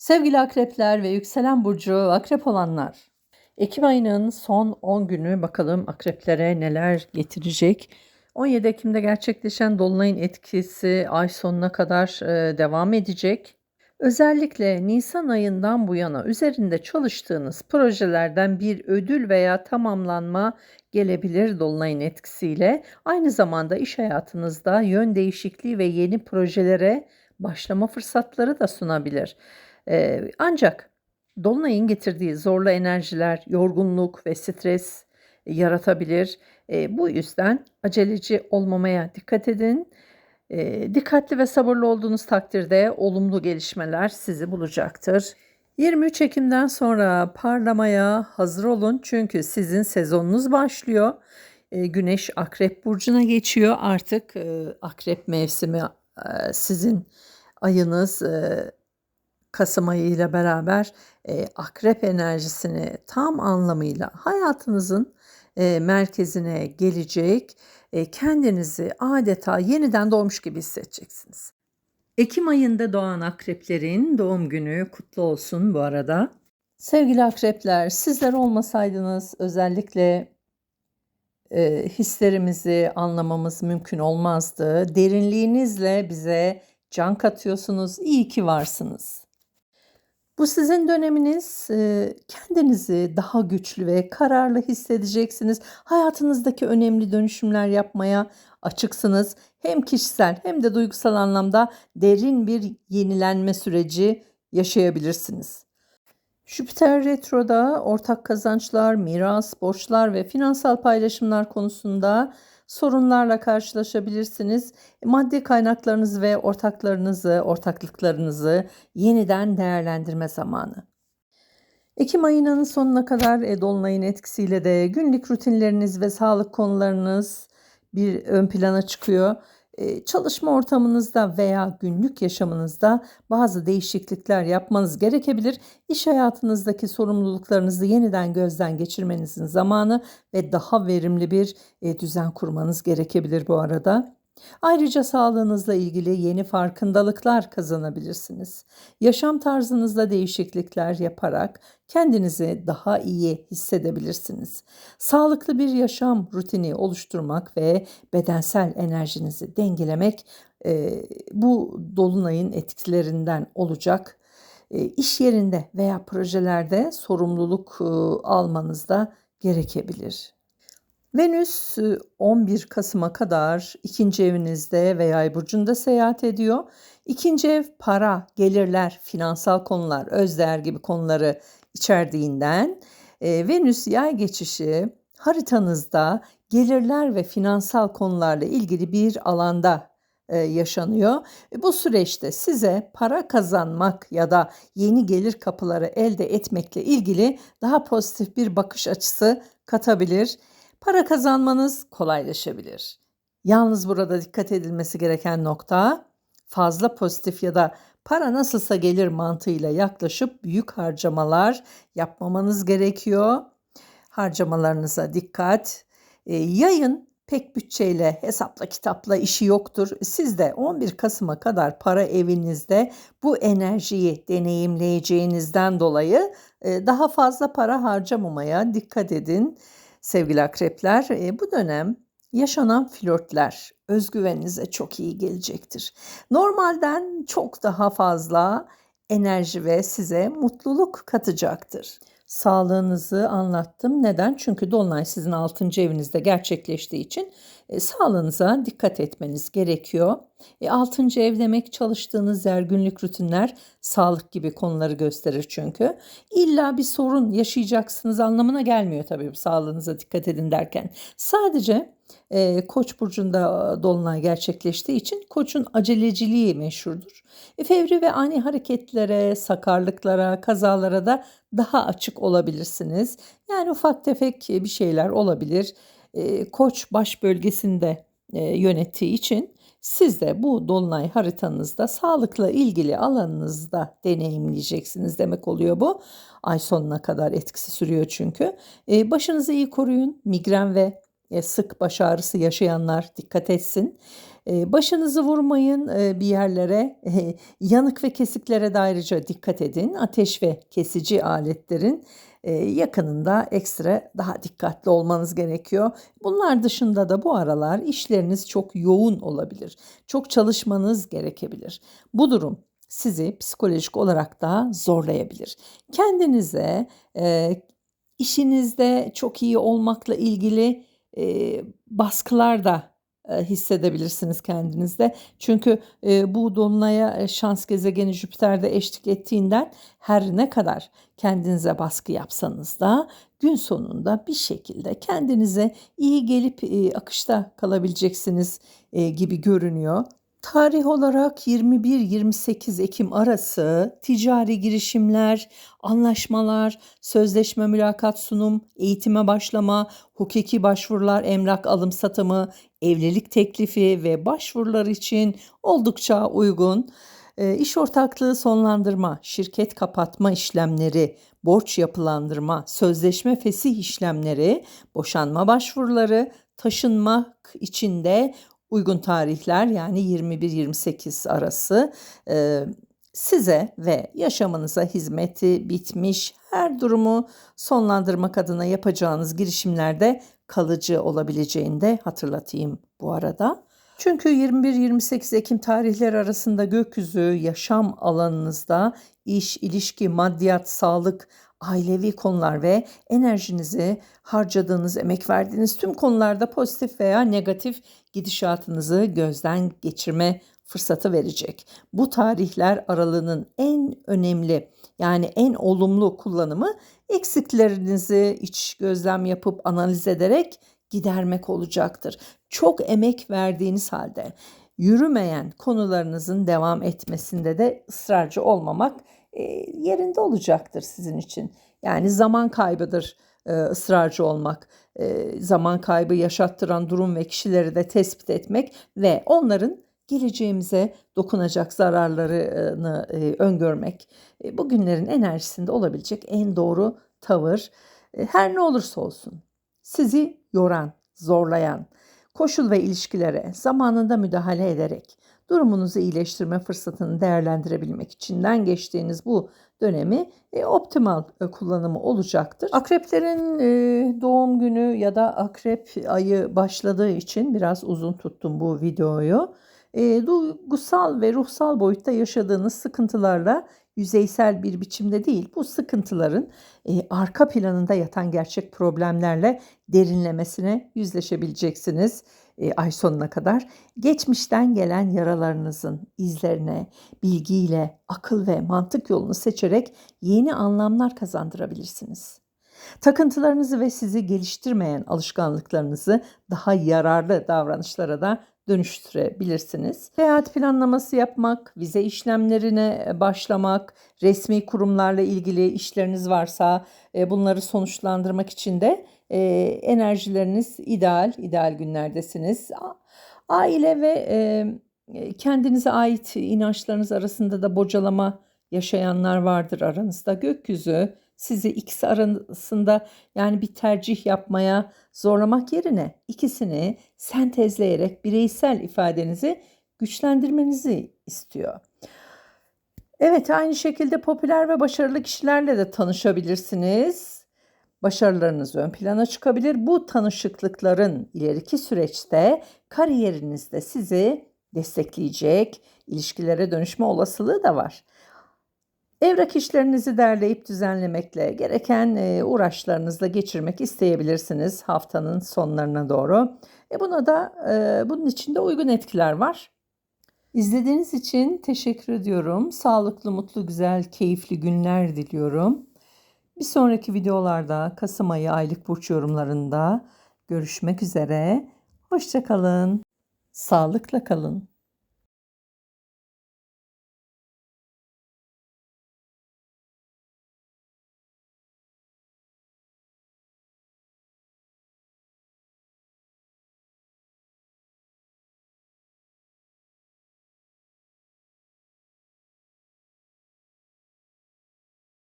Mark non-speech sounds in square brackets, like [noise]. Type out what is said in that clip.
Sevgili akrepler ve yükselen burcu akrep olanlar. Ekim ayının son 10 günü bakalım akreplere neler getirecek. 17 Ekim'de gerçekleşen dolunayın etkisi ay sonuna kadar e, devam edecek. Özellikle Nisan ayından bu yana üzerinde çalıştığınız projelerden bir ödül veya tamamlanma gelebilir dolunayın etkisiyle. Aynı zamanda iş hayatınızda yön değişikliği ve yeni projelere başlama fırsatları da sunabilir. Ee, ancak dolunayın getirdiği zorlu enerjiler, yorgunluk ve stres yaratabilir. Ee, bu yüzden aceleci olmamaya dikkat edin. Ee, dikkatli ve sabırlı olduğunuz takdirde olumlu gelişmeler sizi bulacaktır. 23 Ekim'den sonra parlamaya hazır olun çünkü sizin sezonunuz başlıyor. Ee, Güneş Akrep burcuna geçiyor. Artık e, Akrep mevsimi e, sizin ayınız. E, Kasım ayı ile beraber e, akrep enerjisini tam anlamıyla hayatınızın e, merkezine gelecek. E, kendinizi adeta yeniden doğmuş gibi hissedeceksiniz. Ekim ayında doğan akreplerin doğum günü kutlu olsun bu arada. Sevgili akrepler, sizler olmasaydınız özellikle e, hislerimizi anlamamız mümkün olmazdı. Derinliğinizle bize can katıyorsunuz. İyi ki varsınız. Bu sizin döneminiz. Kendinizi daha güçlü ve kararlı hissedeceksiniz. Hayatınızdaki önemli dönüşümler yapmaya açıksınız. Hem kişisel hem de duygusal anlamda derin bir yenilenme süreci yaşayabilirsiniz. Jüpiter retroda ortak kazançlar, miras, borçlar ve finansal paylaşımlar konusunda sorunlarla karşılaşabilirsiniz. Maddi kaynaklarınızı ve ortaklarınızı, ortaklıklarınızı yeniden değerlendirme zamanı. Ekim ayının sonuna kadar e, Dolunay'ın etkisiyle de günlük rutinleriniz ve sağlık konularınız bir ön plana çıkıyor. Ee, çalışma ortamınızda veya günlük yaşamınızda bazı değişiklikler yapmanız gerekebilir. İş hayatınızdaki sorumluluklarınızı yeniden gözden geçirmenizin zamanı ve daha verimli bir e, düzen kurmanız gerekebilir bu arada. Ayrıca sağlığınızla ilgili yeni farkındalıklar kazanabilirsiniz. Yaşam tarzınızda değişiklikler yaparak kendinizi daha iyi hissedebilirsiniz. Sağlıklı bir yaşam rutini oluşturmak ve bedensel enerjinizi dengelemek e, bu dolunayın etkilerinden olacak. E, iş yerinde veya projelerde sorumluluk e, almanız da gerekebilir. Venüs 11 Kasım'a kadar ikinci evinizde ve yay burcunda seyahat ediyor. İkinci ev para, gelirler, finansal konular, özdeğer gibi konuları içerdiğinden e, Venüs yay geçişi haritanızda gelirler ve finansal konularla ilgili bir alanda e, yaşanıyor. E, bu süreçte size para kazanmak ya da yeni gelir kapıları elde etmekle ilgili daha pozitif bir bakış açısı katabilir para kazanmanız kolaylaşabilir. Yalnız burada dikkat edilmesi gereken nokta fazla pozitif ya da para nasılsa gelir mantığıyla yaklaşıp büyük harcamalar yapmamanız gerekiyor. Harcamalarınıza dikkat. E, yayın pek bütçeyle, hesapla, kitapla işi yoktur. Siz de 11 Kasım'a kadar para evinizde bu enerjiyi deneyimleyeceğinizden dolayı e, daha fazla para harcamamaya dikkat edin. Sevgili akrepler, e, bu dönem yaşanan flörtler özgüveninize çok iyi gelecektir. Normalden çok daha fazla enerji ve size mutluluk katacaktır. Sağlığınızı anlattım. Neden? Çünkü Dolunay sizin 6. evinizde gerçekleştiği için e, sağlığınıza dikkat etmeniz gerekiyor. E, 6. ev demek çalıştığınız yer, günlük rutinler, sağlık gibi konuları gösterir çünkü. İlla bir sorun yaşayacaksınız anlamına gelmiyor tabii sağlığınıza dikkat edin derken. Sadece e, Koç burcunda dolunay gerçekleştiği için Koç'un aceleciliği meşhurdur. E, fevri ve ani hareketlere, sakarlıklara, kazalara da daha açık olabilirsiniz. Yani ufak tefek bir şeyler olabilir. E, Koç baş bölgesinde e, yönettiği için siz de bu dolunay haritanızda sağlıkla ilgili alanınızda deneyimleyeceksiniz demek oluyor bu. Ay sonuna kadar etkisi sürüyor çünkü. E, başınızı iyi koruyun. Migren ve e, sık baş ağrısı yaşayanlar dikkat etsin. E, başınızı vurmayın e, bir yerlere. E, [laughs] yanık ve kesiklere de ayrıca dikkat edin. Ateş ve kesici aletlerin e, yakınında ekstra daha dikkatli olmanız gerekiyor. Bunlar dışında da bu aralar işleriniz çok yoğun olabilir. Çok çalışmanız gerekebilir. Bu durum sizi psikolojik olarak da zorlayabilir. Kendinize e, işinizde çok iyi olmakla ilgili e, baskılar da e, hissedebilirsiniz kendinizde. Çünkü e, bu dolunaya şans gezegeni Jüpiter'de eşlik ettiğinden her ne kadar kendinize baskı yapsanız da gün sonunda bir şekilde kendinize iyi gelip e, akışta kalabileceksiniz e, gibi görünüyor. Tarih olarak 21-28 Ekim arası ticari girişimler, anlaşmalar, sözleşme mülakat sunum, eğitime başlama, hukuki başvurular, emlak alım satımı, evlilik teklifi ve başvurular için oldukça uygun. E, iş ortaklığı sonlandırma, şirket kapatma işlemleri, borç yapılandırma, sözleşme fesih işlemleri, boşanma başvuruları, taşınmak için de uygun tarihler yani 21-28 arası e, size ve yaşamınıza hizmeti bitmiş her durumu sonlandırmak adına yapacağınız girişimlerde kalıcı olabileceğini de hatırlatayım bu arada. Çünkü 21-28 Ekim tarihleri arasında gökyüzü yaşam alanınızda iş, ilişki, maddiyat, sağlık, ailevi konular ve enerjinizi harcadığınız, emek verdiğiniz tüm konularda pozitif veya negatif gidişatınızı gözden geçirme fırsatı verecek. Bu tarihler aralığının en önemli yani en olumlu kullanımı eksiklerinizi iç gözlem yapıp analiz ederek gidermek olacaktır. Çok emek verdiğiniz halde yürümeyen konularınızın devam etmesinde de ısrarcı olmamak e, yerinde olacaktır sizin için. Yani zaman kaybıdır e, ısrarcı olmak, e, zaman kaybı yaşattıran durum ve kişileri de tespit etmek ve onların geleceğimize dokunacak zararlarını öngörmek. Bugünlerin enerjisinde olabilecek en doğru tavır her ne olursa olsun sizi yoran, zorlayan, koşul ve ilişkilere zamanında müdahale ederek durumunuzu iyileştirme fırsatını değerlendirebilmek içinden geçtiğiniz bu dönemi e, optimal e, kullanımı olacaktır. Akreplerin e, doğum günü ya da akrep ayı başladığı için biraz uzun tuttum bu videoyu. E, duygusal ve ruhsal boyutta yaşadığınız sıkıntılarla yüzeysel bir biçimde değil, bu sıkıntıların e, arka planında yatan gerçek problemlerle derinlemesine yüzleşebileceksiniz ay sonuna kadar. Geçmişten gelen yaralarınızın izlerine, bilgiyle, akıl ve mantık yolunu seçerek yeni anlamlar kazandırabilirsiniz. Takıntılarınızı ve sizi geliştirmeyen alışkanlıklarınızı daha yararlı davranışlara da dönüştürebilirsiniz. Seyahat planlaması yapmak, vize işlemlerine başlamak, resmi kurumlarla ilgili işleriniz varsa e, bunları sonuçlandırmak için de e, enerjileriniz ideal, ideal günlerdesiniz. Aile ve e, kendinize ait inançlarınız arasında da bocalama yaşayanlar vardır aranızda. Gökyüzü sizi ikisi arasında yani bir tercih yapmaya zorlamak yerine ikisini sentezleyerek bireysel ifadenizi güçlendirmenizi istiyor. Evet aynı şekilde popüler ve başarılı kişilerle de tanışabilirsiniz. Başarılarınız ön plana çıkabilir. Bu tanışıklıkların ileriki süreçte kariyerinizde sizi destekleyecek ilişkilere dönüşme olasılığı da var. Evrak işlerinizi derleyip düzenlemekle gereken e, uğraşlarınızla geçirmek isteyebilirsiniz haftanın sonlarına doğru. E buna da e, bunun içinde uygun etkiler var. İzlediğiniz için teşekkür ediyorum. Sağlıklı, mutlu, güzel, keyifli günler diliyorum. Bir sonraki videolarda Kasım ayı aylık burç yorumlarında görüşmek üzere. Hoşçakalın. Sağlıkla kalın.